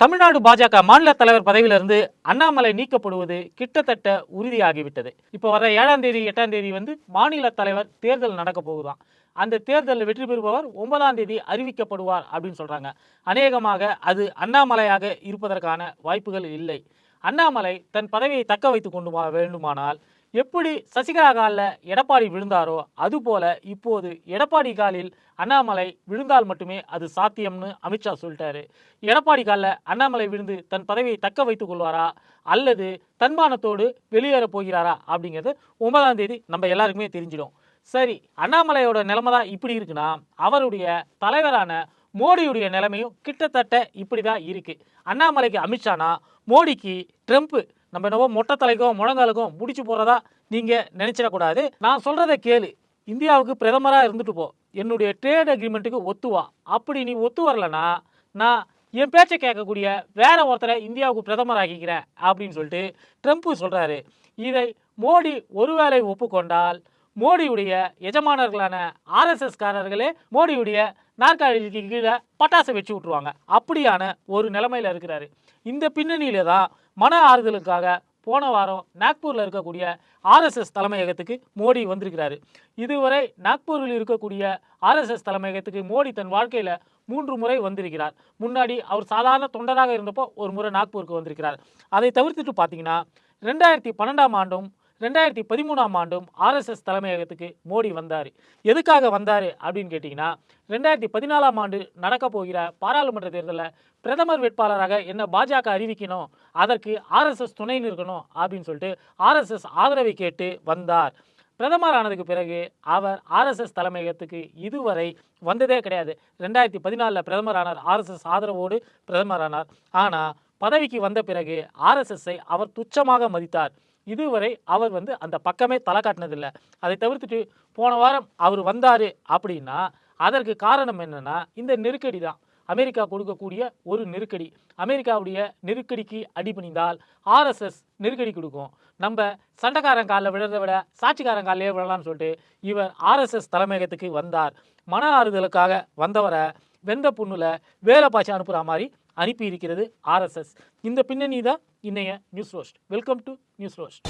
தமிழ்நாடு பாஜக மாநில தலைவர் பதவியிலிருந்து அண்ணாமலை நீக்கப்படுவது கிட்டத்தட்ட உறுதியாகிவிட்டது. இப்போ வர ஏழாம் தேதி எட்டாம் தேதி வந்து மாநில தலைவர் தேர்தல் நடக்க போகுதான். அந்த தேர்தலில் வெற்றி பெறுபவர் ஒன்பதாம் தேதி அறிவிக்கப்படுவார் அப்படின்னு சொல்றாங்க. அநேகமாக அது அண்ணாமலையாக இருப்பதற்கான வாய்ப்புகள் இல்லை. அண்ணாமலை தன் பதவியை தக்க வைத்து கொண்டு வேண்டுமானால் எப்படி சசிகலா காலில் எடப்பாடி விழுந்தாரோ அதுபோல இப்போது எடப்பாடி காலில் அண்ணாமலை விழுந்தால் மட்டுமே அது சாத்தியம்னு அமித்ஷா சொல்லிட்டாரு. எடப்பாடி காலில் அண்ணாமலை விழுந்து தன் பதவியை தக்க வைத்துக் கொள்வாரா? அல்லது தன்மானத்தோடு வெளியேற போகிறாரா? அப்படிங்கிறது ஒன்பதாம் தேதி நம்ம எல்லாருக்குமே தெரிஞ்சிடும். சரி அண்ணாமலையோட நிலைமை தான் இப்படி இருக்குன்னா அவருடைய தலைவரான மோடியுடைய நிலைமையும் கிட்டத்தட்ட இப்படி தான் இருக்குது அண்ணாமலைக்கு அமித்ஷானா? மோடிக்கு ட்ரம்ப்பு நம்ம என்னவோ மொட்டை தலைக்கும் முழங்காலுக்கும் முடிச்சு போகிறதா நீங்கள் நினச்சிடக்கூடாது. நான் சொல்கிறத கேளு. இந்தியாவுக்கு பிரதமராக இருந்துட்டு போ. என்னுடைய ட்ரேட் அக்ரிமெண்ட்டுக்கு ஒத்துவா. அப்படி நீ ஒத்து வரலன்னா நான் என் பேச்சை கேட்கக்கூடிய வேற ஒருத்தரை இந்தியாவுக்கு பிரதமர் ஆக்கிக்கிறேன் அப்படின்னு சொல்லிட்டு ட்ரம்ப் சொல்கிறாரு இதை மோடி ஒருவேளை ஒப்புக்கொண்டால் மோடியுடைய எஜமானர்களான ஆர்எஸ்எஸ்காரர்களே மோடியுடைய நாற்காலிக்கு கீழே பட்டாசை வச்சு விட்ருவாங்க அப்படியான ஒரு நிலைமையில் இருக்கிறாரு. இந்த பின்னணியில தான் மன ஆறுதலுக்காக போன வாரம் நாக்பூரில் இருக்கக்கூடிய ஆர்எஸ்எஸ் தலைமையகத்துக்கு மோடி வந்திருக்கிறாரு. இதுவரை நாக்பூரில் இருக்கக்கூடிய ஆர்எஸ்எஸ் தலைமையகத்துக்கு மோடி தன் வாழ்க்கையில் மூன்று முறை வந்திருக்கிறார். முன்னாடி அவர் சாதாரண தொண்டராக இருந்தப்போ ஒரு முறை நாக்பூருக்கு வந்திருக்கிறார். அதை தவிர்த்துட்டு பார்த்தீங்கன்னா ரெண்டாயிரத்தி பன்னெண்டாம் ஆண்டும் ரெண்டாயிரத்தி பதிமூணாம் ஆண்டும் ஆர்எஸ்எஸ் தலைமையகத்துக்கு மோடி வந்தார். எதுக்காக வந்தார் அப்படின்னு கேட்டிங்கன்னா ரெண்டாயிரத்தி பதினாலாம் ஆண்டு நடக்க போகிற பாராளுமன்ற தேர்தலில் பிரதமர் வேட்பாளராக என்ன பாஜக அறிவிக்கணும் அதற்கு ஆர்எஸ்எஸ் துணை நிற்கணும் அப்படின்னு சொல்லிட்டு ஆர்எஸ்எஸ் ஆதரவை கேட்டு வந்தார். பிரதமர் ஆனதுக்கு பிறகு அவர் ஆர்எஸ்எஸ் தலைமையகத்துக்கு இதுவரை வந்ததே கிடையாது. ரெண்டாயிரத்தி பதினாலில் பிரதமர் ஆனார் ஆர்எஸ்எஸ் ஆதரவோடு பிரதமர் ஆனார். ஆனால் பதவிக்கு வந்த பிறகு ஆர்எஸ்எஸ்ஸை அவர் துச்சமாக மதித்தார். இதுவரை அவர் வந்து அந்த பக்கமே தலை காட்டினதில்லை. அதை தவிர்த்துட்டு போன வாரம் அவர் வந்தார் அப்படின்னா அதற்கு காரணம் என்னென்னா இந்த நெருக்கடி தான். அமெரிக்கா கொடுக்கக்கூடிய ஒரு நெருக்கடி. அமெரிக்காவுடைய நெருக்கடிக்கு அடிபணிந்தால் ஆர்எஸ்எஸ் நெருக்கடி கொடுக்கும். நம்ம சண்டைக்காரன் காலில் விழுறதை விட சாட்சிக்காரன் காலிலே விழலாம்னு சொல்லிட்டு இவர் ஆர்எஸ்எஸ் தலைமையகத்துக்கு வந்தார். மன ஆறுதலுக்காக வந்தவரை வெந்த புண்ணில் வேலை பாய்ச்சி அனுப்புகிற மாதிரி அனுப்பி இருக்கிறது ஆர்எஸ்எஸ். இந்த பின்னணி தான் இன்னைய news roast. Welcome to news roast.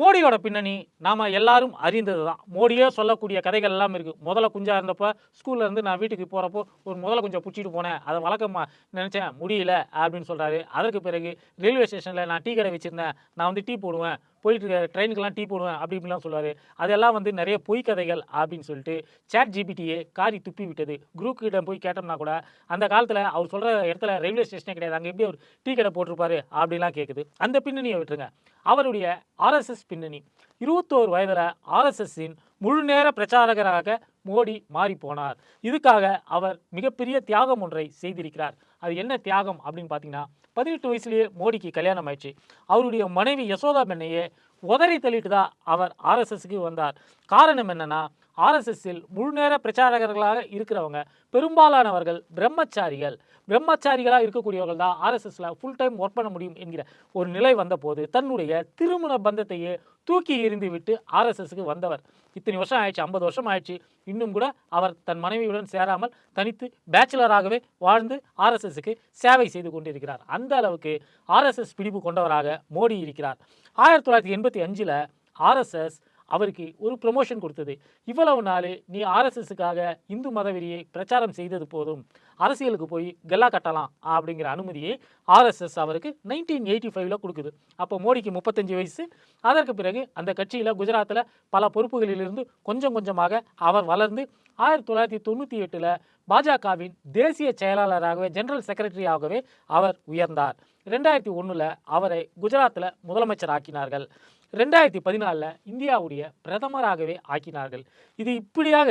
மோடியோட பின்னணி நாம எல்லாரும் அறிந்தது தான். மோடியே சொல்லக்கூடிய கதைகள் எல்லாம் இருக்கு. முதல்ல குஞ்சா இருந்தப்போ ஸ்கூல்ல இருந்து நான் வீட்டுக்கு போறப்போ ஒரு முதல்ல கொஞ்சம் பிடிச்சிட்டு போனேன். அதை வழக்கமா நினைச்சேன் முடியல அப்படின்னு சொல்றாரு. அதற்கு பிறகு ரயில்வே ஸ்டேஷன்ல நான் டீ கடை வச்சிருந்தேன். நான் வந்து டீ போடுவேன். போயிட்டு ட்ரெயினுக்கெல்லாம் டீ போடுவேன் அப்படி இப்படிலாம் சொல்லுவார். அதெல்லாம் வந்து நிறைய பொய் கதைகள் அப்படின்னு சொல்லிட்டு சேட் ஜிபிடியே காரி துப்பி விட்டது. குரூப் கிட்ட போய் கேட்டோம்னா கூட அந்த காலத்தில் அவர் சொல்கிற இடத்துல ரயில்வே ஸ்டேஷனே கிடையாது. அங்கே எப்படி அவர் டீ கடை போட்டிருப்பாரு அப்படிலாம் கேட்குது அந்த பின்னணியை விட்டுருங்க. அவருடைய ஆர்எஸ்எஸ் பின்னணி. இருபத்தோரு வயதில் ஆர்எஸ்எஸ்ஸின் முழு நேர பிரச்சாரகராக மோடி மாறி போனார். இதுக்காக அவர் மிகப்பெரிய தியாகம் ஒன்றை செய்திருக்கிறார். அது என்ன தியாகம் அப்படின்னு பார்த்தீங்கன்னா பதினெட்டு வயசுலேயே மோடிக்கு கல்யாணம் ஆயிடுச்சு. அவருடைய மனைவி யசோதா பெண்ணையே உதறி தள்ளிட்டு தான் அவர் ஆர்எஸ்எஸ்க்கு வந்தார். காரணம் என்னென்னா ஆர்எஸ்எஸ்ஸில் முழு நேர பிரச்சாரகர்களாக இருக்கிறவங்க பெரும்பாலானவர்கள் பிரம்மச்சாரிகள். பிரம்மச்சாரிகளாக இருக்கக்கூடியவர்கள் தான் ஆர்எஸ்எஸ்ல ஃபுல் டைம் ஒர்க் பண்ண முடியும் என்கிற ஒரு நிலை வந்தபோது தன்னுடைய திருமண பந்தத்தையே தூக்கி எறிந்து விட்டு ஆர்எஸ்எஸ்க்கு வந்தவர். இத்தனை வருஷம் ஆயிடுச்சு ஐம்பது வருஷம் ஆயிடுச்சு. இன்னும் கூட அவர் தன் மனைவியுடன் சேராமல் தனித்து பேச்சுலராகவே வாழ்ந்து ஆர்எஸ்எஸ்க்கு சேவை செய்து கொண்டிருக்கிறார். அந்த அளவுக்கு ஆர்எஸ்எஸ் பிடிப்பு கொண்டவராக மோடி இருக்கிறார். ஆயிரத்தி தொள்ளாயிரத்தி எண்பத்தி அஞ்சில் ஆர்எஸ்எஸ் அவருக்கு ஒரு ப்ரொமோஷன் கொடுத்தது. இவ்வளவு நாள் நீ ஆர்எஸ்எஸுக்காக இந்து மதவெறியை பிரச்சாரம் செய்தது போதும். அரசியலுக்கு போய் கெல்லா கட்டலாம் அப்படிங்கிற அனுமதியை ஆர்எஸ்எஸ் அவருக்கு நைன்டீன் எயிட்டி ஃபைவ்ல கொடுக்குது. அப்போ மோடிக்கு முப்பத்தஞ்சு வயசு. அதற்கு பிறகு அந்த கட்சியில் குஜராத்தில் பல பொறுப்புகளிலிருந்து கொஞ்சம் கொஞ்சமாக அவர் வளர்ந்து ஆயிரத்தி தொள்ளாயிரத்தி தொண்ணூற்றி எட்டில் பாஜகவின் தேசிய செயலாளராகவே ஜெனரல் செக்ரட்டரியாகவே அவர் உயர்ந்தார். ரெண்டாயிரத்தி ஒன்றில் அவரை குஜராத்தில் முதலமைச்சர் ஆக்கினார்கள். ரெண்டாயிரத்தி பதினாலில் இந்தியாவுடைய பிரதமராகவே ஆக்கினார்கள். இது இப்படியாக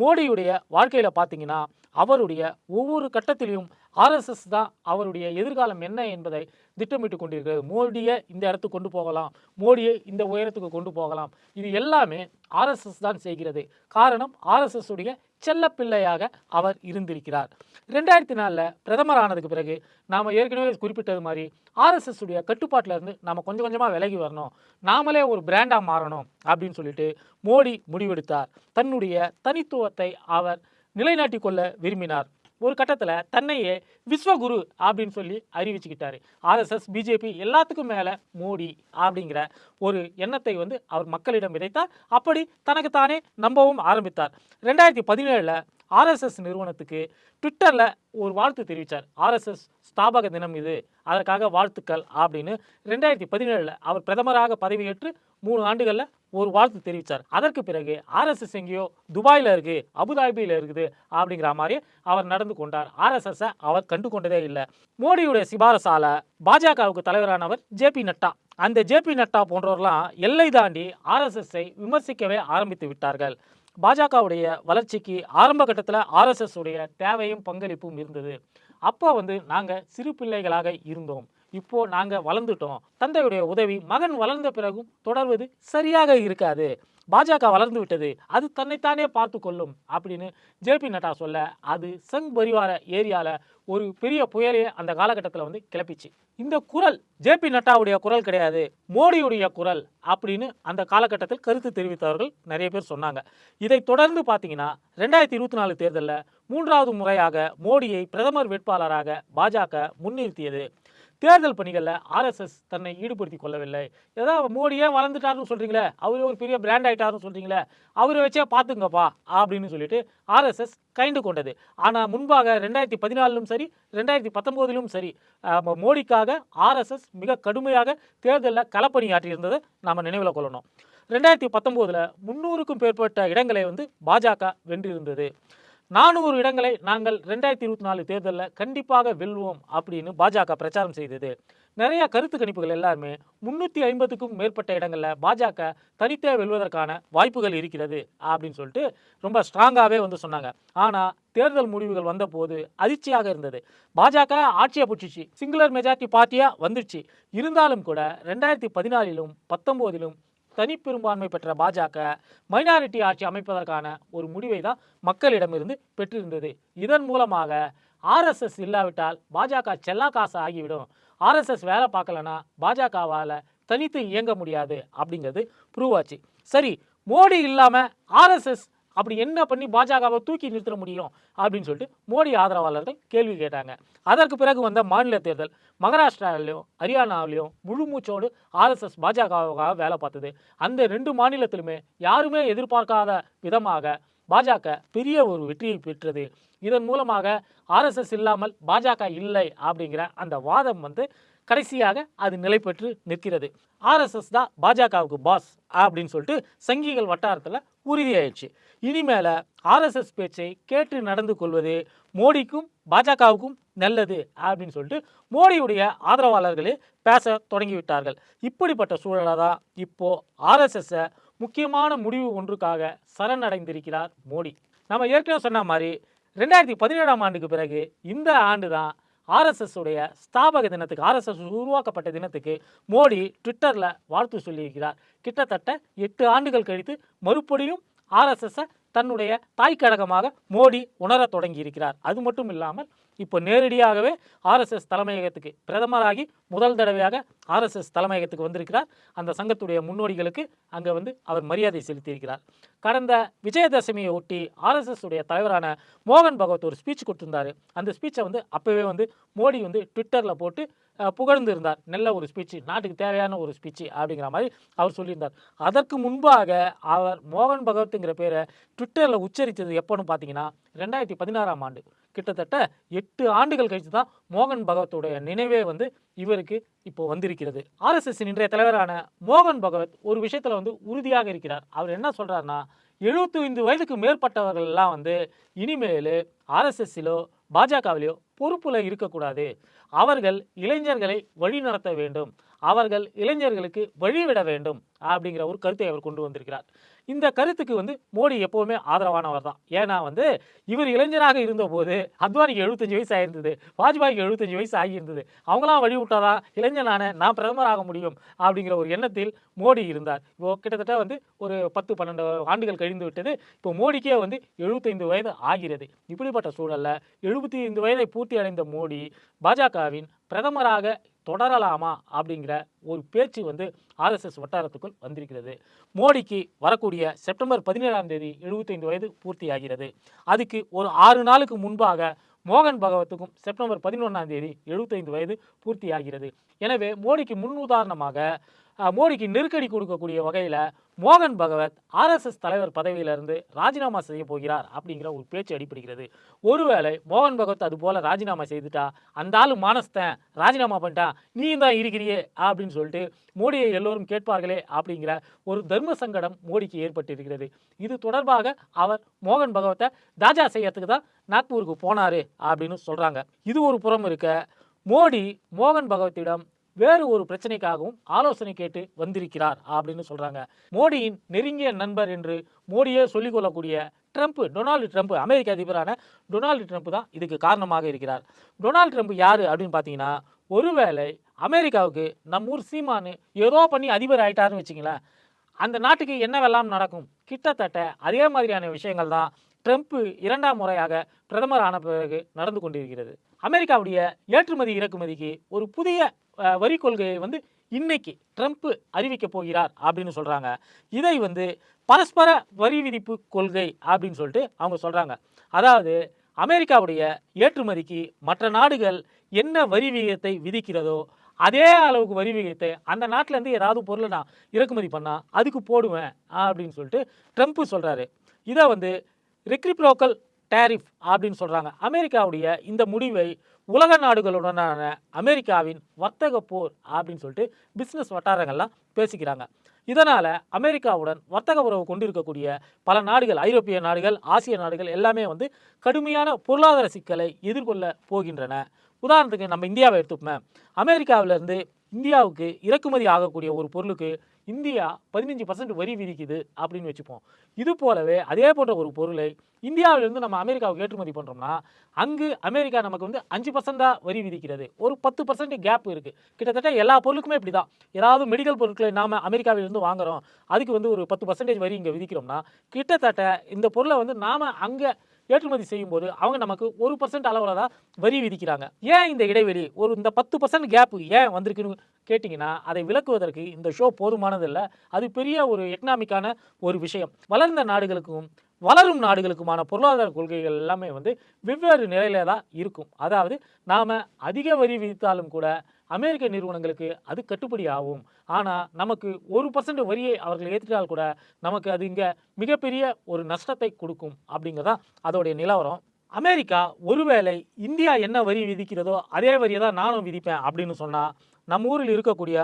மோடியுடைய வாழ்க்கையில் பார்த்தீங்கன்னா அவருடைய ஒவ்வொரு கட்டத்திலையும் ஆர்எஸ்எஸ் தான் அவருடைய எதிர்காலம் என்ன என்பதை திட்டமிட்டு கொண்டிருக்கிறது. மோடியை இந்த இடத்துக்கு கொண்டு போகலாம். மோடியை இந்த உயரத்துக்கு கொண்டு போகலாம். இது எல்லாமே ஆர்எஸ்எஸ் தான் செய்கிறது. காரணம் ஆர்எஸ்எஸ் உடைய செல்ல பிள்ளையாக அவர் இருந்திருக்கிறார். ரெண்டாயிரத்தி நாலில் பிரதமர் ஆனதுக்கு பிறகு நாம் ஏற்கனவே குறிப்பிட்டது மாதிரி ஆர்எஸ்எஸ் உடைய கட்டுப்பாட்டில் இருந்து நாம் கொஞ்சம் கொஞ்சமாக விலகி வரணும். நாமளே ஒரு பிராண்டாக மாறணும் அப்படின்னு சொல்லிட்டு மோடி முடிவெடுத்தார். தன்னுடைய தனித்துவத்தை அவர் நிலைநாட்டிக்கொள்ள விரும்பினார். ஒரு கட்டத்தில் தன்னையே விஸ்வகுரு அப்படின்னு சொல்லி அறிவிச்சுக்கிட்டாரு. ஆர்எஸ்எஸ் பிஜேபி எல்லாத்துக்கும் மேலே மோடி அப்படிங்கிற ஒரு எண்ணத்தை வந்து அவர் மக்களிடம் விதைத்தார். அப்படி தனக்குத்தானே நம்பவும் ஆரம்பித்தார். ரெண்டாயிரத்தி பதினேழில் ஆர்எஸ்எஸ் நிறுவனத்துக்கு ட்விட்டரில் ஒரு வாழ்த்து தெரிவித்தார் ஆர்எஸ்எஸ் ஸ்தாபக தினம் இது. அதற்காக வாழ்த்துக்கள் அப்படின்னு ரெண்டாயிரத்தி பதினேழில் அவர் பிரதமராக பதவியேற்று மூணு ஆண்டுகளில் ஒரு வாழ்த்து தெரிவித்தார் அதற்கு பிறகு ஆர்எஸ்எஸ் எங்கேயோ துபாயில் இருக்குது அபுதாபியில் இருக்குது அப்படிங்கிற மாதிரி அவர் நடந்து கொண்டார். ஆர்எஸ்எஸ்ஸை அவர் கண்டு கொண்டதே இல்லை. மோடியுடைய சிபாரசால பாஜகவுக்கு தலைவரானவர் ஜேபி நட்டா. அந்த ஜேபி நட்டா போன்றவர்லாம் எல்லை தாண்டி ஆர்எஸ்எஸ்ஸை விமர்சிக்கவே ஆரம்பித்து விட்டார்கள். பாஜகவுடைய வளர்ச்சிக்கு ஆரம்ப கட்டத்தில் ஆர்எஸ்எஸ் உடைய தேவையும் பங்களிப்பும் இருந்தது. அப்போ வந்து நாங்கள் சிறு பிள்ளைகளாக இருந்தோம். இப்போ நாங்கள் வளர்ந்துட்டோம். தந்தையுடைய உதவி மகன் வளர்ந்த பிறகும் தொடர்வது சரியாக இருக்காது. பாஜக வளர்ந்து விட்டது. அது தன்னைத்தானே பார்த்து கொள்ளும் அப்படின்னு ஜேபி நட்டா சொல்ல அது சங் பரிவார ஏரியாவில் ஒரு பெரிய புயலே அந்த காலகட்டத்தில் வந்து கிளப்பிச்சு. இந்த குரல் ஜேபி நட்டாவுடைய குரல் கிடையாது மோடியுடைய குரல் அப்படின்னு அந்த காலகட்டத்தில் கருத்து தெரிவித்தவர்கள் நிறைய பேர் சொன்னாங்க. இதை தொடர்ந்து பார்த்தீங்கன்னா ரெண்டாயிரத்தி இருபத்தி நாலு தேர்தலில் மூன்றாவது முறையாக மோடியை பிரதமர் வேட்பாளராக பாஜக முன்னிறுத்தியது. தேர்தல் பணிகளில் ஆர்எஸ்எஸ் தன்னை ஈடுபடுத்தி கொள்ளவில்லை. ஏதாவது மோடியே வளர்ந்துட்டாருன்னு சொல்கிறீங்களே அவர் ஒரு பெரிய பிராண்ட் ஆகிட்டாருன்னு சொல்கிறீங்களே அவரை வச்சே பார்த்துங்கப்பா அப்படின்னு சொல்லிட்டு ஆர்எஸ்எஸ் கைண்டு கொண்டது. ஆனால் முன்பாக ரெண்டாயிரத்தி பதினாலிலும் சரி ரெண்டாயிரத்தி பத்தொம்போதிலும் சரி மோடிக்காக ஆர்எஸ்எஸ் மிக கடுமையாக தேர்தலில் களப்பணியாற்றியிருந்ததை நாம் நினைவில் கொள்ளணும். ரெண்டாயிரத்தி பத்தொம்போதில் முந்நூறுக்கும் மேற்பட்ட இடங்களை வந்து பாஜக வென்றிருந்தது. நானூறு இடங்களை நாங்கள் ரெண்டாயிரத்தி இருபத்தி நாலு தேர்தலில் கண்டிப்பாக வெல்வோம் அப்படின்னு பாஜக பிரச்சாரம் செய்தது. நிறைய கருத்து கணிப்புகள் எல்லாருமே முன்னூற்றி ஐம்பதுக்கும் மேற்பட்ட இடங்களில் பாஜக தனித்தே வெல்வதற்கான வாய்ப்புகள் இருக்கிறது அப்படின்னு சொல்லிட்டு ரொம்ப ஸ்ட்ராங்காகவே வந்து சொன்னாங்க. ஆனால் தேர்தல் முடிவுகள் வந்தபோது அதிர்ச்சியாக இருந்தது. பாஜக ஆட்சியை பிடிச்சிச்சு. சிங்குலர் மெஜாரிட்டி பார்ட்டியாக வந்துடுச்சு இருந்தாலும் கூட ரெண்டாயிரத்தி பதினாலிலும் பத்தொம்போதிலும் தனிப்பெரும்பான்மை பெற்ற பாஜக மைனாரிட்டி ஆட்சி அமைப்பதற்கான ஒரு முடிவை தான் மக்களிடமிருந்து பெற்றிருந்தது. இதன் மூலமாக ஆர்எஸ்எஸ் இல்லாவிட்டால் பாஜக செல்லா காசு ஆகிவிடும். ஆர்எஸ்எஸ் வேலை பார்க்கலனா பாஜகவால் தனித்து இயங்க முடியாது அப்படிங்கிறது ப்ரூவ் ஆச்சு சரி மோடி இல்லாமல் ஆர்எஸ்எஸ் அப்படி என்ன பண்ணி பாஜகவை தூக்கி நிறுத்த முடியும் அப்படின்னு சொல்லிட்டு மோடி ஆதரவாளர்கள் கேள்வி கேட்டாங்க. அதற்கு பிறகு வந்த மாநில தேர்தல் மகாராஷ்டிராவிலையும் ஹரியானாவிலையும் முழு மூச்சோடு ஆர்எஸ்எஸ் பாஜகவுக்காக வேலை பார்த்தது. அந்த ரெண்டு மாநிலத்திலுமே யாருமே எதிர்பார்க்காத விதமாக பாஜக பெரிய ஒரு வெற்றியை பெற்றது. இதன் மூலமாக ஆர்எஸ்எஸ் இல்லாமல் பாஜக இல்லை அப்படிங்கிற அந்த வாதம் வந்து கடைசியாக அது நிலை பெற்று நிற்கிறது. ஆர்எஸ்எஸ் தான் பாஜகவுக்கு பாஸ் அப்படின்னு சொல்லிட்டு சங்கிகள் வட்டாரத்தில் உறுதியாயிடுச்சு. இனிமேல ஆர்எஸ்எஸ் பேச்சை கேட்டு நடந்து கொள்வது மோடிக்கும் பாஜகவுக்கும் நல்லது அப்படின்னு சொல்லிட்டு மோடியுடைய ஆதரவாளர்களே பேச தொடங்கிவிட்டார்கள். இப்படிப்பட்ட சூழலை தான் இப்போ ஆர்எஸ்எஸ்ஸை முக்கியமான முடிவு ஒன்றுக்காக சரணடைந்திருக்கிறார் மோடி. நம்ம ஏற்கனவே சொன்ன மாதிரி ரெண்டாயிரத்தி பதினேழாம் ஆண்டுக்கு பிறகு இந்த ஆண்டு தான் ஆர்எஸ்எஸ் உடைய ஸ்தாபக தினத்துக்கு ஆர்எஸ்எஸ் உருவாக்கப்பட்ட தினத்துக்கு மோடி ட்விட்டரில் வாழ்த்து சொல்லியிருக்கிறார். கிட்டத்தட்ட எட்டு ஆண்டுகள் கழித்து மறுபடியும் ஆர்எஸ்எஸ்ஸை தன்னுடைய தாய் கழகமாக மோடி உணரத் தொடங்கி இருக்கிறார் அது மட்டும் இல்லாமல் இப்போ நேரடியாகவே ஆர்எஸ்எஸ் தலைமையகத்துக்கு பிரதமராகி முதல் தடவையாக ஆர்எஸ்எஸ் தலைமையகத்துக்கு வந்திருக்கிறார். அந்த சங்கத்துடைய முன்னோடிகளுக்கு அங்கே வந்து அவர் மரியாதை செலுத்தியிருக்கிறார். கடந்த விஜயதசமியை ஒட்டி ஆர்எஸ்எஸ் உடைய தலைவரான மோகன் பகவத் ஒரு ஸ்பீச் கொடுத்திருந்தார். அந்த ஸ்பீச்சை வந்து அப்போவே வந்து மோடி வந்து ட்விட்டரில் போட்டு புகழ்ந்து புகழ்ந்திருந்தார். நல்ல ஒரு ஸ்பீச்சு நாட்டுக்கு தேவையான ஒரு ஸ்பீச்சு அப்படிங்கிற மாதிரி அவர் சொல்லியிருந்தார். அதற்கு முன்பாக அவர் மோகன் பகவத்துங்கிற பேரை ட்விட்டரில் உச்சரித்தது எப்போன்னு பார்த்தீங்கன்னா ரெண்டாயிரத்தி பதினாறாம் ஆண்டு. கிட்டத்தட்ட எட்டு ஆண்டுகள் கழித்து தான் மோகன் பகவத்துடைய நினைவே வந்து இவருக்கு இப்போ வந்திருக்கிறது. ஆர்எஸ்எஸ் இன்றைய தலைவரான மோகன் பகவத் ஒரு விஷயத்தில் வந்து உறுதியாக இருக்கிறார். அவர் என்ன சொல்றாருன்னா 75 வயதுக்கு மேற்பட்டவர்கள் எல்லாம் வந்து இனிமேல் ஆர்எஸ்எஸ்ஸிலோ பாஜகவிலோ பொறுப்புல இருக்கக்கூடாது. அவர்கள் இளைஞர்களை வழிநடத்த வேண்டும். அவர்கள் இளைஞர்களுக்கு வழிவிட வேண்டும் அப்படிங்கிற ஒரு கருத்தை அவர் கொண்டு வந்திருக்கிறார். இந்த கருத்துக்கு வந்து மோடி எப்போவுமே ஆதரவானவர் தான். ஏன்னா வந்து இவர் இளைஞராக இருந்தபோது அத்வானிக்கு எழுபத்தஞ்சு வயசு ஆகியிருந்தது வாஜ்பாய்க்கு எழுபத்தஞ்சு வயசு ஆகியிருந்தது. அவங்களாம் வழி இளைஞனான நான் பிரதமராக முடியும் அப்படிங்கிற ஒரு எண்ணத்தில் மோடி இருந்தார். இப்போ கிட்டத்தட்ட வந்து ஒரு பத்து பன்னெண்டு ஆண்டுகள் கழிந்து விட்டது. இப்போ மோடிக்கே வந்து எழுபத்தைந்து வயது ஆகிறது. இப்படிப்பட்ட சூழலில் எழுபத்தி ஐந்து வயதை பூர்த்தி அடைந்த மோடி பாஜகவின் பிரதமராக தொடரலாமா அப்படிங்கிற ஒரு பேச்சு வந்து ஆர்எஸ்எஸ் வட்டாரத்துக்குள் வந்திருக்கிறது. மோடிக்கு வரக்கூடிய செப்டம்பர் பதினேழாம் தேதி எழுபத்தைந்து வயது பூர்த்தியாகிறது. அதுக்கு ஒரு ஆறு நாளுக்கு முன்பாக மோகன் பகவத்துக்கும் செப்டம்பர் பதினொன்றாம் தேதி எழுபத்தைந்து வயது பூர்த்தியாகிறது. எனவே மோடிக்கு முன் உதாரணமாக மோடிக்கு நெருக்கடி கொடுக்கக்கூடிய வகையில் மோகன் பகவத் ஆர்எஸ்எஸ் தலைவர் பதவியிலிருந்து ராஜினாமா செய்ய போகிறார் அப்படிங்கிற ஒரு பேச்சு அடிப்படுகிறது ஒருவேளை மோகன் பகவத் அது போல ராஜினாமா செய்துட்டா அந்த ஆளு மானஸ்தன் ராஜினாமா பண்ணிட்டான் நீ தான் இருக்கிறியே அப்படின்னு சொல்லிட்டு மோடியை எல்லோரும் கேட்பார்களே அப்படிங்கிற ஒரு தர்ம சங்கடம் மோடிக்கு ஏற்பட்டிருக்கிறது. இது தொடர்பாக அவர் மோகன் பகவத்தை தாஜா செய்யறதுக்கு தான் நாக்பூருக்கு போனாரு அப்படின்னு சொல்றாங்க. இது ஒரு புறம் இருக்க மோடி மோகன் பகவத்திடம் வேறு ஒரு பிரச்சனைக்காகவும் ஆலோசனை கேட்டு வந்திருக்கிறார் அப்படின்னு சொல்றாங்க. மோடியின் நெருங்கிய நண்பர் என்று மோடியே சொல்லிக் கொள்ளக்கூடிய ட்ரம்ப் டொனால்டு ட்ரம்ப் அமெரிக்க அதிபரான டொனால்டு ட்ரம்ப் தான் இதுக்கு காரணமாக இருக்கிறார். டொனால்டு ட்ரம்ப் யாரு அப்படின்னு பார்த்தீங்கன்னா ஒருவேளை அமெரிக்காவுக்கு நம்ம ஊர் சீமானு ஏதோ பண்ணி அதிபர் ஆயிட்டாருன்னு வச்சுங்களேன் அந்த நாட்டுக்கு என்னவெல்லாம் நடக்கும்? கிட்டத்தட்ட அதே மாதிரியான விஷயங்கள் தான் ட்ரம்ப்பு இரண்டாம் முறையாக பிரதமர் ஆன பிறகு நடந்து கொண்டிருக்கிறது. அமெரிக்காவுடைய ஏற்றுமதி இறக்குமதிக்கு ஒரு புதிய வரி கொள்கையை வந்து இன்னைக்கு ட்ரம்ப் அறிவிக்க போகிறார் அப்படின்னு சொல்கிறாங்க இதை வந்து பரஸ்பர வரி விதிப்பு கொள்கை அப்படின்னு சொல்லிட்டு அவங்க சொல்கிறாங்க அதாவது அமெரிக்காவுடைய ஏற்றுமதிக்கு மற்ற நாடுகள் என்ன வரி விகிதத்தை விதிக்கிறதோ அதே அளவுக்கு வரி விகிதத்தை அந்த நாட்டிலேருந்து ஏதாவது பொருளை நான் இறக்குமதி பண்ணால் அதுக்கு போடுவேன் அப்படின்னு சொல்லிட்டு ட்ரம்ப் சொல்கிறாரு இதை வந்து ரெக்ரிப்ரோக்கல் டேரிஃப் அப்படின்னு சொல்கிறாங்க அமெரிக்காவுடைய இந்த முடிவை உலக நாடுகளுடனான அமெரிக்காவின் வர்த்தக போர் அப்படின்னு சொல்லிட்டு பிஸ்னஸ் வட்டாரங்கள்லாம் பேசிக்கிறாங்க. இதனால் அமெரிக்காவுடன் வர்த்தக உறவு கொண்டிருக்கக்கூடிய பல நாடுகள் ஐரோப்பிய நாடுகள் ஆசிய நாடுகள் எல்லாமே வந்து கடுமையான பொருளாதார சிக்கலை எதிர்கொள்ள போகின்றன. உதாரணத்துக்கு நம்ம இந்தியாவை எடுத்துப்போமே. அமெரிக்காவிலேருந்து இந்தியாவுக்கு இறக்குமதி ஆகக்கூடிய ஒரு பொருளுக்கு இந்தியா பதினஞ்சு பர்சன்ட் வரி விதிக்குது அப்படின்னு வச்சுப்போம். இது போலவே அதே போன்ற ஒரு பொருளை இந்தியாவிலிருந்து நம்ம அமெரிக்காவுக்கு ஏற்றுமதி பண்ணுறோம்னா அங்கு அமெரிக்கா நமக்கு வந்து அஞ்சு பர்சண்டாக வரி விதிக்கிறது. ஒரு பத்து பர்சன்ட் கேப் இருக்குது கிட்டத்தட்ட எல்லா பொருளுக்குமே இப்படி தான் ஏதாவது மெடிக்கல் பொருட்களை நாம் அமெரிக்காவிலிருந்து வாங்குறோம். அதுக்கு வந்து ஒரு பத்து பர்சன்டேஜ் வரி இங்கே விதிக்கிறோம்னா கிட்டத்தட்ட இந்த பொருளை வந்து நாம் அங்கே ஏற்றுமதி செய்யும்போது அவங்க நமக்கு ஒரு பர்சன்ட் அளவில் தான் வரி விதிக்கிறாங்க. ஏன் இந்த இடைவெளி? ஒரு இந்த பத்து பர்சன்ட் கேப்பு ஏன் வந்திருக்குன்னு கேட்டிங்கன்னா அதை விளக்குவதற்கு இந்த ஷோ போதுமானதில்லை அது பெரிய ஒரு எக்கனாமிக்கான ஒரு விஷயம். வளர்ந்த நாடுகளுக்கும் வளரும் நாடுகளுக்குமான பொருளாதார கொள்கைகள் எல்லாமே வந்து வெவ்வேறு நிலையில தான் இருக்கும். அதாவது நாம் அதிக வரி விதித்தாலும் கூட அமெரிக்க நிறுவனங்களுக்கு அது கட்டுப்படி ஆகும். ஆனால் நமக்கு ஒரு பர்சன்ட் வரியை அவர்கள் ஏற்றிட்டால் கூட நமக்கு அது இங்கே மிகப்பெரிய ஒரு நஷ்டத்தை கொடுக்கும் அப்படிங்கிறதான் அதோடைய நிலவரம். அமெரிக்கா ஒருவேளை இந்தியா என்ன வரி விதிக்கிறதோ அதே வரியை தான் நானும் விதிப்பேன் அப்படின்னு சொன்னால் நம்ம ஊரில் இருக்கக்கூடிய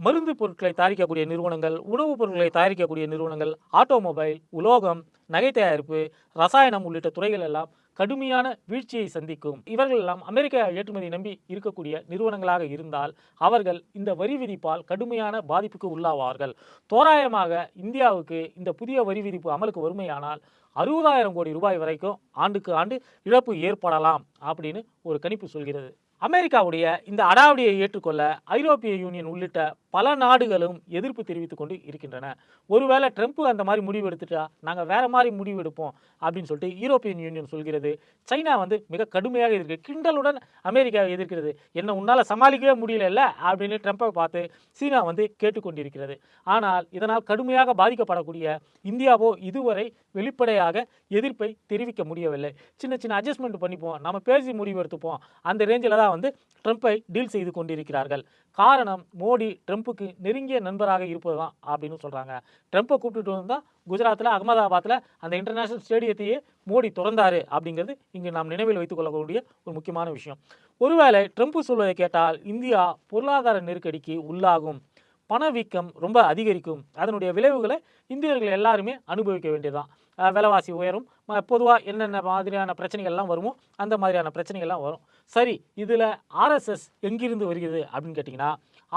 மருந்து பொருட்களை தயாரிக்கக்கூடிய நிறுவனங்கள் உணவுப் பொருட்களை தயாரிக்கக்கூடிய நிறுவனங்கள் ஆட்டோமொபைல் உலோகம் நகை தயாரிப்பு ரசாயனம் உள்ளிட்ட துறைகள் எல்லாம் கடுமையான வீழ்ச்சியை சந்திக்கும். இவர்கள் எல்லாம் அமெரிக்க ஏற்றுமதி நம்பி இருக்கக்கூடிய நிறுவனங்களாக இருந்தால் அவர்கள் இந்த வரி விதிப்பால் கடுமையான பாதிப்புக்கு உள்ளாவார்கள். தோராயமாக இந்தியாவுக்கு இந்த புதிய வரி விதிப்பு அமலுக்கு வருமையானால் அறுபதாயிரம் கோடி ரூபாய் வரைக்கும் ஆண்டுக்கு ஆண்டு இழப்பு ஏற்படலாம் அப்படின்னு ஒரு கணிப்பு சொல்கிறது. அமெரிக்காவுடைய இந்த அடாவடியை ஏற்றுக்கொள்ள ஐரோப்பிய யூனியன் உள்ளிட்ட பல நாடுகளும் எதிர்ப்பு தெரிவித்துக் கொண்டு இருக்கின்றன. ஒருவேளை ட்ரம்ப் அந்த மாதிரி முடிவு எடுத்துட்டா நாங்கள் வேற மாதிரி முடிவு எடுப்போம் அப்படின்னு சொல்லிட்டு யூரோப்பியன் யூனியன் சொல்கிறது. சைனா வந்து மிக கடுமையாக எதிர்க்கு கிண்டலுடன் அமெரிக்காவை எதிர்க்கிறது. என்ன உன்னால் சமாளிக்கவே முடியல அப்படின்னு ட்ரம்ப்பை பார்த்து சீனா வந்து கேட்டுக்கொண்டிருக்கிறது. ஆனால் இதனால் கடுமையாக பாதிக்கப்படக்கூடிய இந்தியாவோ இதுவரை வெளிப்படையாக எதிர்ப்பை தெரிவிக்க முடியவில்லை. சின்ன சின்ன அட்ஜஸ்ட்மெண்ட் பண்ணிப்போம். நம்ம பேசி முடிவு எடுத்துப்போம். அந்த ரேஞ்சில் தான் வந்து ட்ரம்ப்பை டீல் செய்து கொண்டிருக்கிறார்கள். காரணம் மோடி ட்ரம்ப் ட்ரம்ப்புக்கு நெருங்கிய நண்பராக இருப்பது தான் அப்படின்னு சொல்கிறாங்க ட்ரம்ப்பை கூப்பிட்டுட்டு வந்தால் குஜராத்தில் அகமதாபாத்தில் அந்த இன்டர்நேஷனல் ஸ்டேடியத்தையே மோடி திறந்தார் அப்படிங்கிறது இங்கு நாம் நினைவில் வைத்துக் கொள்ளக்கூடிய ஒரு முக்கியமான விஷயம். ஒருவேளை ட்ரம்ப் சொல்வதை கேட்டால் இந்தியா பொருளாதார நெருக்கடிக்கு உள்ளாகும். பணவீக்கம் ரொம்ப அதிகரிக்கும். அதனுடைய விளைவுகளை இந்தியர்கள் எல்லாருமே அனுபவிக்க வேண்டியதுதான். விலைவாசி உயரும். பொதுவாக என்னென்ன மாதிரியான பிரச்சனைகள்லாம் வருமோ அந்த மாதிரியான பிரச்சனைகள்லாம் வரும். சரி இதில் ஆர்எஸ்எஸ் எங்கிருந்து வருகிறது அப்படின்னு கேட்டிங்கன்னா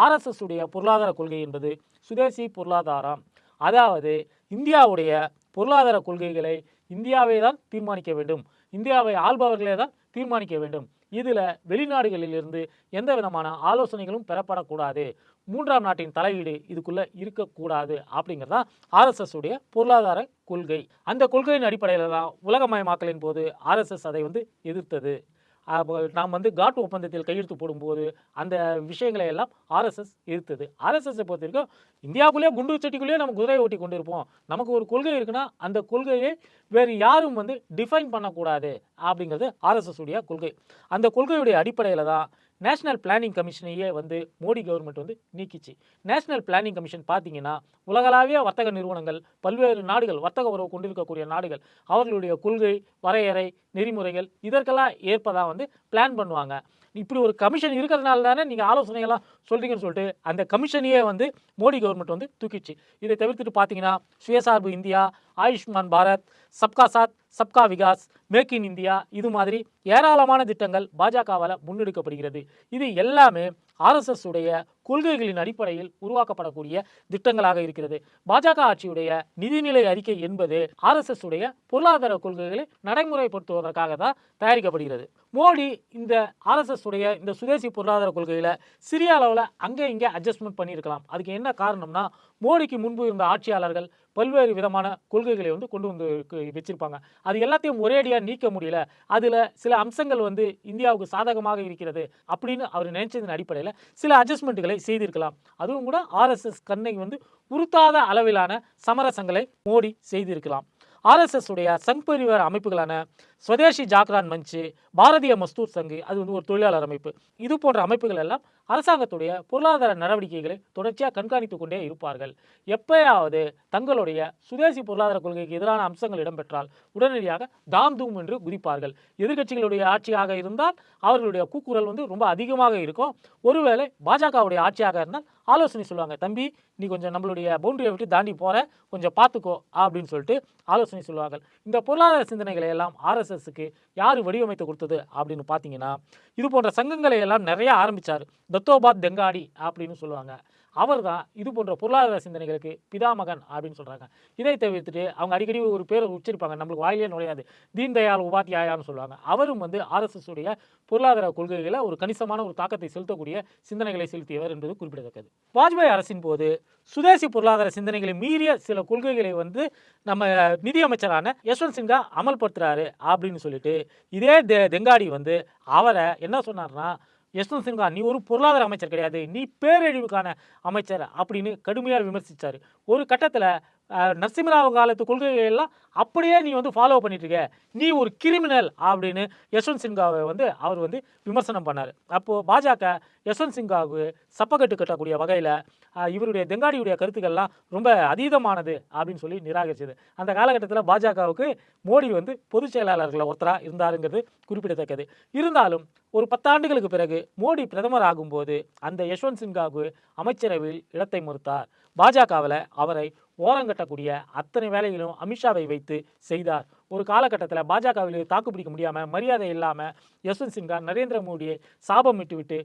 ஆர்எஸ்எஸ் உடைய பொருளாதார கொள்கை என்பது சுதேசி பொருளாதாரம். அதாவது இந்தியாவுடைய பொருளாதார கொள்கைகளை இந்தியாவே தான் தீர்மானிக்க வேண்டும். இந்தியாவை ஆள்பவர்களே தான் தீர்மானிக்க வேண்டும். இதில் வெளிநாடுகளிலிருந்து எந்த விதமான ஆலோசனைகளும் பெறப்படக்கூடாது. மூன்றாம் நாட்டின் தலையீடு இதுக்குள்ளே இருக்கக்கூடாது அப்படிங்கிறது தான் ஆர்எஸ்எஸ் உடைய பொருளாதார கொள்கை. அந்த கொள்கையின் அடிப்படையில் தான் உலகமயமாக்கலின் போது ஆர்எஸ்எஸ் அதை வந்து எதிர்த்தது. நாம் வந்து காட் ஒப்பந்தத்தில் கையெழுத்து போடும்போது அந்த விஷயங்களை எல்லாம் ஆர்எஸ்எஸ் எதிர்த்தது ஆர்எஸ்எஸ்ஸை பொறுத்த வரைக்கும் இந்தியாவுக்குள்ளேயே குண்டு சட்டிக்குள்ளேயே நம்ம குதிரை ஓட்டி கொண்டு இருப்போம் நமக்கு ஒரு கொள்கை இருக்குன்னா அந்த கொள்கையை வேறு யாரும் வந்து டிஃபைன் பண்ணக்கூடாது அப்படிங்கிறது ஆர்எஸ்எஸ் உடைய கொள்கை. அந்த கொள்கையுடைய அடிப்படையில் தான் நேஷனல் பிளானிங் கமிஷனையே வந்து மோடி கவர்மெண்ட் வந்து நீக்கிச்சு. நேஷனல் பிளானிங் கமிஷன் பார்த்தீங்கன்னா உலகளாவிய வர்த்தக நிறுவனங்கள் பல்வேறு நாடுகள் வர்த்தக உறவு கொண்டிருக்கக்கூடிய நாடுகள் அவர்களுடைய கொள்கை வரையறை நெறிமுறைகள் இதற்கெல்லாம் ஏற்பதா வந்து பிளான் பண்ணுவாங்க. இப்படி ஒரு கமிஷன் இருக்கிறதுனால தானே நீங்கள் ஆலோசனைகள்லாம் சொல்கிறீங்கன்னு சொல்லிட்டு அந்த கமிஷனையே வந்து மோடி கவர்மெண்ட் வந்து தூக்கிச்சு இதை தவிர்த்துட்டு பார்த்தீங்கன்னா சுயசார்பு India Ayushman Bharat Sabka Saath Sabka Vikas make in India இது மாதிரி ஏராளமான திட்டங்கள் பாஜகவால் முன்னெடுக்கப்படுகிறது. இது எல்லாமே ஆர்எஸ்எஸ் உடைய கொள்கைகளின் அடிப்படையில் உருவாக்கப்படக்கூடிய திட்டங்களாக இருக்கிறது. பாஜக ஆட்சியுடைய நிதிநிலை அறிக்கை என்பது ஆர்எஸ்எஸ் உடைய பொருளாதார கொள்கைகளை நடைமுறைப்படுத்துவதற்காக தான் தயாரிக்கப்படுகிறது. மோடி இந்த ஆர்எஸ்எஸ் உடைய இந்த சுதேசி பொருளாதார கொள்கைகளை சிறிய அளவில் அங்கே இங்கே அட்ஜஸ்ட்மெண்ட் பண்ணியிருக்கலாம். அதுக்கு என்ன காரணம்னா மோடிக்கு முன்பு இருந்த ஆட்சியாளர்கள் பல்வேறு விதமான கொள்கைகளை வந்து கொண்டு வந்து வச்சிருப்பாங்க. அது எல்லாத்தையும் ஒரேடியாக நீக்க முடியல. அதில் சில அம்சங்கள் வந்து இந்தியாவுக்கு சாதகமாக இருக்கிறது அப்படின்னு அவர் நினைச்சதன் அடிப்படையில் சில அட்ஜஸ்ட்மெண்ட்டுகளை செய்திருக்கலாம். அதுவும் கூட ஆர்எஸ்எஸ் கண்ணை வந்து உறுத்தாத அளவிலான சமரசங்களை மோடி செய்திருக்கலாம். ஆர்எஸ்எஸ் உடைய சங் பரிவார அமைப்புகளான சுவதேசி ஜாக்ரான் மஞ்சு பாரதிய மஸ்தூர் சங்கு அது வந்து ஒரு தொழிலாளர் அமைப்பு. இது போன்ற அமைப்புகள் எல்லாம் அரசாங்கத்துடைய பொருளாதார நடவடிக்கைகளை தொடர்ச்சியாக கண்காணித்து கொண்டே இருப்பார்கள். எப்பயாவது தங்களுடைய சுதேசி பொருளாதார கொள்கைக்கு எதிரான அம்சங்கள் இடம்பெற்றால் உடனடியாக தாம் தூம் என்று குதிப்பார்கள். எதிர்க்கட்சிகளுடைய ஆட்சியாக இருந்தால் அவர்களுடைய கூக்குரல் வந்து ரொம்ப அதிகமாக இருக்கும். ஒருவேளை பாஜகவுடைய ஆட்சியாக இருந்தால் ஆலோசனை சொல்லுவாங்க தம்பி நீ கொஞ்சம் நம்மளுடைய பவுண்டரியை விட்டு தாண்டி போற கொஞ்சம் பார்த்துக்கோ அப்படின்னு சொல்லிட்டு ஆலோசனை சொல்லுவாங்க இந்த பொருளாதார சிந்தனைகளை எல்லாம் ஆர்எஸ்எஸ்க்கு யார் வடிவமைத்து கொடுத்தது அப்படின்னு பார்த்தீங்கன்னா இது போன்ற சங்கங்களை எல்லாம் நிறைய ஆரம்பிச்சார். தத்தோபாத் தெங்காடி அப்படின்னு சொல்லுவாங்க. அவர் தான் இது போன்ற பொருளாதார சிந்தனைகளுக்கு பிதாமகன் அப்படின்னு சொல்கிறாங்க இதை தவிர்த்துட்டு அவங்க அடிக்கடி ஒரு பேரை உச்சரிப்பாங்க. நம்மளுக்கு வாயிலே நுழையாது. தீன் தயாள் உபாத்யாயான்னு சொல்லுவாங்க. அவரும் வந்து ஆர்எஸ்எஸ் உடைய பொருளாதார கொள்கைகளை ஒரு கணிசமான ஒரு தாக்கத்தை செலுத்தக்கூடிய சிந்தனைகளை செலுத்தியவர் என்பது குறிப்பிடத்தக்கது. வாஜ்பாய் அரசின் போது சுதேசி பொருளாதார சிந்தனைகளை மீறிய சில கொள்கைகளை வந்து நம்ம நிதியமைச்சரான யஷ்வந்த் சின்ஹா அமல்படுத்துறாரு அப்படின்னு சொல்லிட்டு இதே தெ- தெங்காடி வந்து அவரை என்ன சொன்னார்னா யஷ்வந்த் சின்ஹா நீ ஒரு பொருளாதார அமைச்சர் கிடையாது நீ பேரழிவுக்கான அமைச்சர் அப்படின்னு கடுமையாக விமர்சிச்சார். ஒரு கட்டத்தில் நரசிம்மராவ காலத்து கொள்கைகளெல்லாம் அப்படியே நீ வந்து ஃபாலோ பண்ணிட்டு இருக்க நீ ஒரு கிரிமினல் அப்படின்னு யஷ்வந்த் சின்ஹாவை வந்து அவர் வந்து விமர்சனம் பண்ணார். அப்போது பாஜக யஷ்வந்த் சின்ஹாவுக்கு சப்பக்கட்டு கட்டக்கூடிய வகையில் இவருடைய தெங்காடியுடைய கருத்துக்கள்லாம் ரொம்ப அதீதமானது அப்படின்னு சொல்லி நிராகரிச்சது. அந்த காலகட்டத்தில் பாஜகவுக்கு மோடி வந்து பொதுச் செயலாளர்களில் ஒருத்தராக இருந்தாருங்கிறது குறிப்பிடத்தக்கது. இருந்தாலும் ஒரு பத்தாண்டுகளுக்கு பிறகு மோடி பிரதமர் ஆகும்போது அந்த யஷ்வந்த் சின்ஹாவுக்கு அமைச்சரவையில் இடத்தை மறுத்தார். பாஜகவில் அவரை ஓரங்கட்டக்கூடிய அத்தனை வேலைகளும் அமித்ஷாவை வைத்து செய்தார். ஒரு காலகட்டத்தில் பாஜகவில் தாக்குப்பிடிக்க முடியாமல் மரியாதை இல்லாமல் யஸ்வந்த் சின்ஹா நரேந்திர மோடியை சாபம் விட்டு விட்டு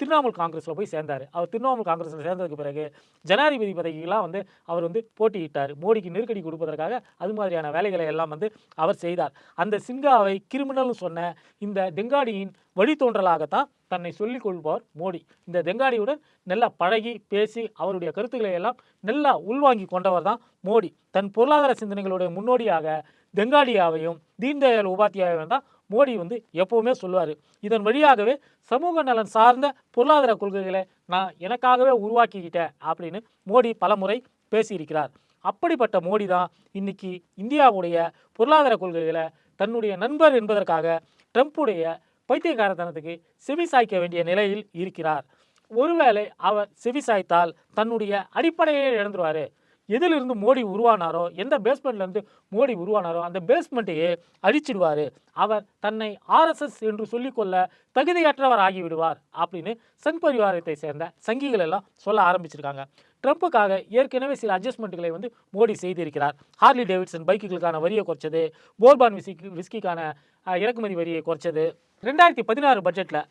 திரிணாமுல் காங்கிரஸில் போய் சேர்ந்தார். அவர் திரிணாமுல் காங்கிரஸில் சேர்ந்ததுக்கு பிறகு ஜனாதிபதி பதவியெல்லாம் வந்து அவர் வந்து போட்டியிட்டார். மோடிக்கு நெருக்கடி கொடுப்பதற்காக அது மாதிரியான வேலைகளை எல்லாம் வந்து அவர் செய்தார். அந்த சின்ஹாவை கிரிமினல்னு சொன்ன இந்த டெங்காடியின் வழித்தோன்றலாகத்தான் தன்னை சொல்லிக் கொள்பவர் மோடி. இந்த தெங்காடியுடன் நல்லா பழகி பேசி அவருடைய கருத்துக்களை எல்லாம் நல்லா உள்வாங்கி கொண்டவர் தான் மோடி. தன் பொருளாதார சிந்தனைகளுடைய முன்னோடியாக தெங்காடியாவையும் தீன்தயாள் உபாத்தியாவையும் தான் மோடி வந்து எப்பவுமே சொல்லுவார். இதன் வழியாகவே சமூக நலன் சார்ந்த பொருளாதார கொள்கைகளை நான் எனக்காகவே உருவாக்கிக்கிட்டேன் அப்படின்னு மோடி பலமுறை பேசியிருக்கிறார். அப்படிப்பட்ட மோடி தான் இன்னைக்கு இந்தியாவுடைய பொருளாதார கொள்கைகளை தன்னுடைய நண்பர் என்பதற்காக ட்ரம்ப்புடைய பைத்தியகாரத்தனத்துக்கு செவி சாய்க்க வேண்டிய நிலையில் இருக்கிறார். ஒருவேளை அவர் செவி சாய்த்தால் தன்னுடைய அடிப்படையை இழந்துருவாரு. எதிலிருந்து மோடி உருவானாரோ எந்த பேஸ்மெண்ட்லேருந்து மோடி உருவானாரோ அந்த பேஸ்மெண்ட்டையே அழிச்சிடுவார். அவர் தன்னை ஆர்எஸ்எஸ் என்று சொல்லிக்கொள்ள தகுதியற்றவர் ஆகிவிடுவார் அப்படின்னு சங் பரிவாரத்தை சேர்ந்த சங்கிகள் எல்லாம் சொல்ல ஆரம்பிச்சிருக்காங்க. ட்ரம்ப்புக்காக ஏற்கனவே சில அட்ஜஸ்ட்மெண்ட்டுகளை வந்து மோடி செய்திருக்கிறார். ஹார்லி டேவிட்சன் பைக்குகளுக்கான வரியை குறைச்சது போர்பான் விஸ்கி விஸ்கிக்கான இறக்குமதி வரியை குறைச்சது. ரெண்டாயிரத்தி பதினாறு பட்ஜெட்டில்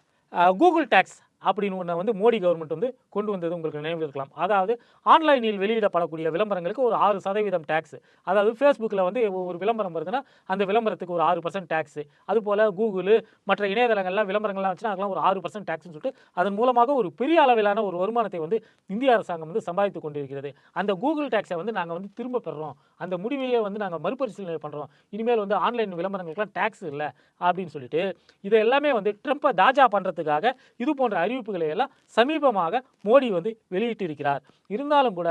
கூகுள் டேக்ஸ் அப்படின்னு ஒன்று வந்து மோடி கவர்மெண்ட் வந்து கொண்டு வந்தது உங்களுக்கு நினைவு இருக்கலாம். அதாவது ஆன்லைனில் வெளியிடப்படக்கூடிய விளம்பரங்களுக்கு ஒரு ஆறு சதவீதம் டேக்ஸ் அதாவது ஃபேஸ்புக்கில் வந்து ஒரு விளம்பரம் வருதுன்னா அந்த விளம்பரத்துக்கு ஒரு ஆறு பர்சன்ட் டேக்ஸ் அதுபோல் கூகுள் மற்ற இணையதளங்கள்லாம் விளம்பரங்கள்லாம் வச்சுன்னா அதெல்லாம் ஒரு ஆறு பர்சன்ட் டேக்ஸ்னு சொல்லிட்டு அதன் மூலமாக ஒரு பெரிய அளவிலான ஒரு வருமானத்தை வந்து இந்திய அரசாங்கம் வந்து சம்பாதித்து கொண்டிருக்கிறது. அந்த கூகுள் டேக்ஸை வந்து நாங்கள் வந்து திரும்ப பெறுறோம். அந்த முடிவையே வந்து நாங்கள் மறுபரிசீலனை பண்ணுறோம் இனிமேல் வந்து ஆன்லைன் விளம்பரங்களுக்குலாம் டேக்ஸ் இல்லை அப்படின்னு சொல்லிட்டு இதை எல்லாமே வந்து ட்ரம்ப்பை தாஜா பண்ணுறதுக்காக இது போன்ற அறிவிப்புகளை எல்லாம் சமீபமாக மோடி வந்து வெளியிட்டிருக்கிறார். இருந்தாலும் கூட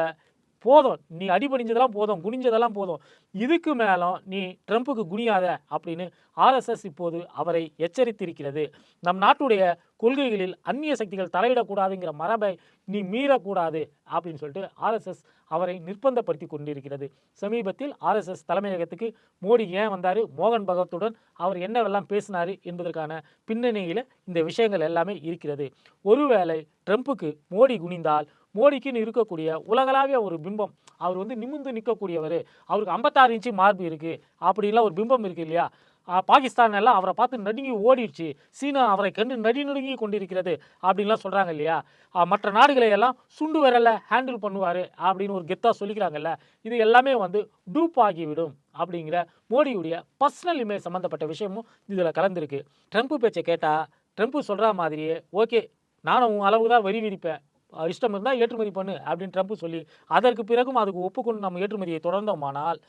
போதும். நீ அடிபணிஞ்சதெல்லாம் போதும் குனிஞ்சதெல்லாம் போதும். இதுக்கு மேலும் நீ ட்ரம்ப்புக்கு குனியாத அப்படின்னு ஆர்எஸ்எஸ் இப்போது அவரை எச்சரித்திருக்கிறது. நம் நாட்டுடைய கொள்கைகளில் அந்நிய சக்திகள் தலையிடக்கூடாதுங்கிற மரபை நீ மீறக்கூடாது அப்படின்னு சொல்லிட்டு ஆர்எஸ்எஸ் அவரை நிர்பந்தப்படுத்தி கொண்டிருக்கிறது. சமீபத்தில் ஆர்எஸ்எஸ் தலைமையகத்துக்கு மோடி ஏன் வந்தார்? மோகன் பகவத்துடன் அவர் என்னவெல்லாம் பேசினார் என்பதற்கான பின்னணியில் இந்த விஷயங்கள் எல்லாமே இருக்கிறது. ஒருவேளை ட்ரம்ப்புக்கு மோடி குனிந்தால் மோடிக்குன்னு இருக்கக்கூடிய உலகளாவிய ஒரு பிம்பம். அவர் வந்து நிமிர்ந்து நிற்கக்கூடியவர். அவருக்கு ஐம்பத்தாறு இன்ச்சு மார்பு இருக்குது அப்படின்லாம் ஒரு பிம்பம் இருக்குது இல்லையா? பாகிஸ்தான் எல்லாம் அவரை பார்த்து நடுங்கி ஓடிடுச்சு. சீனா அவரை கண்டு நடி நடுங்கி கொண்டிருக்கிறது அப்படின்லாம் சொல்கிறாங்க இல்லையா? மற்ற நாடுகளை எல்லாம் சுண்டு விரல்ல ஹேண்டில் பண்ணுவார் அப்படின்னு ஒரு கெத்தாக சொல்லிக்கிறாங்கல்ல. இது எல்லாமே வந்து டூப் ஆகிவிடும் அப்படிங்கிற மோடியுடைய பர்சனல் இமேஜ் சம்மந்தப்பட்ட விஷயமும் இதில் கலந்துருக்கு. ட்ரம்ப் பேச்சை கேட்டால் ட்ரம்ப் சொல்கிற மாதிரியே ஓகே நானும் உன் அளவுக்கு தான் வரி விதிப்பேன். இஷ்டம் இருந்தால் ஏற்றுமதி பண்ணு அப்படின்னு ட்ரம்ப் சொல்லி அதற்கு பிறகும் அதுக்கு ஒப்புக்கொண்டு நம்ம ஏற்றுமதியை தொடர்ந்தோமானால்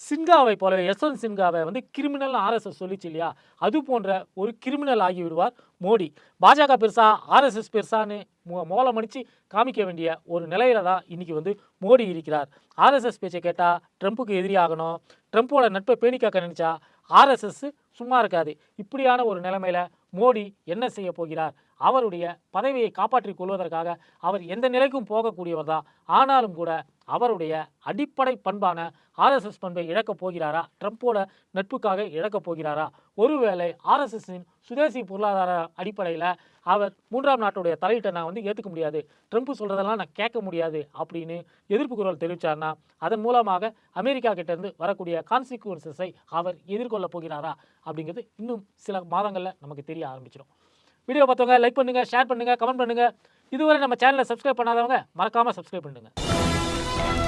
சின்காவை போல யஸ்வந்த் சின்காவை வந்து கிரிமினல் ஆர்எஸ்எஸ் சொல்லிச்சு இல்லையா? அது போன்ற ஒரு கிரிமினல் ஆகிவிடுவார் மோடி. பாஜக பெருசா ஆர்எஸ்எஸ் பெருசான்னு மோ மோளமடிச்சு காமிக்க வேண்டிய ஒரு நிலையில தான் இன்னைக்கு வந்து மோடி இருக்கிறார். ஆர்எஸ்எஸ் பேச்சை கேட்டால் ட்ரம்ப்புக்கு எதிரியாகணும் ட்ரம்ப்போட நட்பை பேணி காக்க நினைச்சா ஆர்எஸ்எஸ் சும்மா இருக்காது. இப்படியான ஒரு நிலைமையில மோடி என்ன செய்ய போகிறார்? அவருடைய பதவியை காப்பாற்றிக் கொள்வதற்காக அவர் எந்த நிலைக்கும் போகக்கூடியவர் தான். ஆனாலும் கூட அவருடைய அடிப்படை பண்பான ஆர்எஸ்எஸ் பண்பை இழக்கப் போகிறாரா? ட்ரம்ப்போட நட்புக்காக இழக்கப் போகிறாரா? ஒருவேளை ஆர்எஸ்எஸ்ஸின் சுதேசி பொருளாதார அடிப்படையில் அவர் மூன்றாம் நாட்டுடைய தலையீட்டை நான் வந்து ஏற்றுக்க முடியாது. ட்ரம்ப் சொல்கிறதெல்லாம் நான் கேட்க முடியாது அப்படின்னு எதிர்ப்பு குரல் தெரிவித்தார்னா அதன் மூலமாக அமெரிக்கா கிட்டேருந்து வரக்கூடிய கான்சிக்வன்சஸை அவர் எதிர்கொள்ளப் போகிறாரா? அப்படிங்கிறது இன்னும் சில மாதங்களில் நமக்கு தெரிய ஆரம்பிச்சிடும் வீடியோ பார்த்தவங்க லைக் பண்ணுங்கள் ஷேர் பண்ணுங்கள் கமெண்ட் பண்ணுங்கள் இதுவரை நம்ம சேனலை சப்ஸ்கிரைப் பண்ணாதவங்க மறக்காமல் சப்ஸ்கிரைப் பண்ணுங்கள்